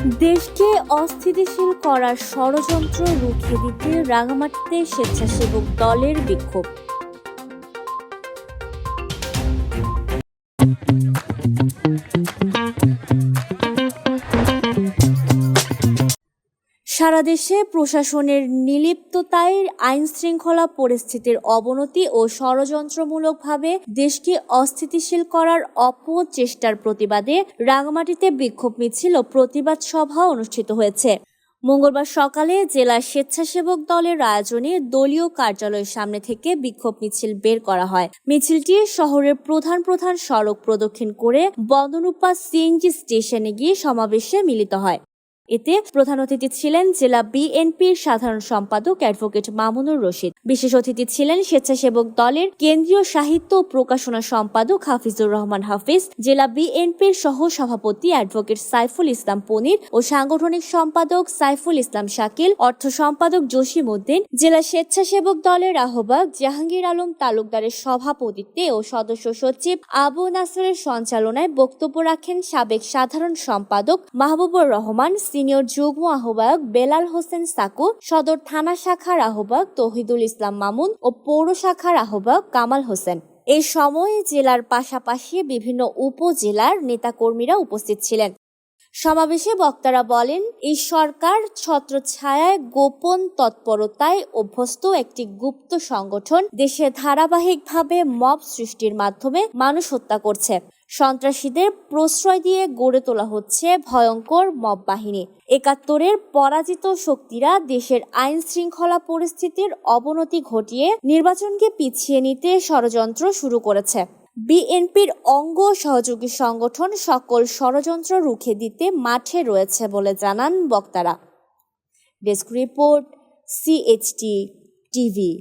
দেশকে অস্থিতিশীল করার ষড়যন্ত্র রুখে দিতে রাঙামাটিতে স্বেচ্ছাসেবক দলের বিক্ষোভ। সারা দেশে প্রশাসনের নিলিপ্ততায় আইন শৃঙ্খলা পরিস্থিতির অবনতি ও ষড়যন্ত্রমূলকভাবে দেশকে অস্থিতিশীল করার অপচেষ্টার প্রতিবাদে রাঙামাটিতে বিক্ষোভ মিছিল ও প্রতিবাদ সভা অনুষ্ঠিত হয়েছে। মঙ্গলবার সকালে জেলা স্বেচ্ছাসেবক দলের আয়োজনে দলীয় কার্যালয়ের সামনে থেকে বিক্ষোভ মিছিল বের করা হয়। মিছিলটি শহরের প্রধান প্রধান সড়ক প্রদক্ষিণ করে বন্দনুপা সিএনজি স্টেশনে গিয়ে সমাবেশে মিলিত হয়। এতে প্রধান অতিথি ছিলেন জেলা বিএনপির সাধারণ সম্পাদক অ্যাডভোকেট মামুনুর রশিদ। বিশেষ অতিথি ছিলেন স্বেচ্ছাসেবক দলের কেন্দ্রীয় সাহিত্য প্রকাশনা সম্পাদক হাফিজুর রহমান হাফিজ, জেলা বিএনপির সহ সভাপতি অ্যাডভোকেট সাইফুল ইসলাম পনির ও সাংগঠনিক সম্পাদক সাইফুল ইসলাম শাকিল, অর্থ সম্পাদক জসিম উদ্দিন, জেলা স্বেচ্ছাসেবক দলের আহ্বায়ক জাহাঙ্গীর আলম তালুকদারের সভাপতিত্বে ও সদস্য সচিব আবু নাসরের সঞ্চালনায় বক্তব্য রাখেন সাবেক সাধারণ সম্পাদক মাহবুবুর রহমান সিনিয়র যুগ্ম আহ্বায়ক বেলাল হোসেন সাকু, সদর থানা শাখার আহ্বায়ক তহিদুল ইসলাম মামুন ও পৌর শাখার আহ্বায়ক কামাল হোসেন। এই সময়ে জেলার পাশাপাশি বিভিন্ন উপজেলার নেতাকর্মীরা উপস্থিত ছিলেন। সমাবেশে বক্তারা বলেন, এই সরকার ছত্রছায়ায় গোপন তৎপরতায় অভ্যস্ত একটি গুপ্ত সংগঠন দেশে ধারাবাহিকভাবে মব সৃষ্টির মাধ্যমে মানুষ হত্যা করছে। সন্ত্রাসীদের প্রশ্রয় দিয়ে গড়ে তোলা হচ্ছে ভয়ঙ্কর মব বাহিনী। একাত্তরের পরাজিত শক্তিরা দেশের আইন শৃঙ্খলা পরিস্থিতির অবনতি ঘটিয়ে নির্বাচনকে পিছিয়ে নিতে ষড়যন্ত্র শুরু করেছে। বিএনপির অঙ্গ সহযোগী সংগঠন সকল ষড়যন্ত্র রুখে দিতে মাঠে রয়েছে বলে জানান বক্তারা। Desk report CHT TV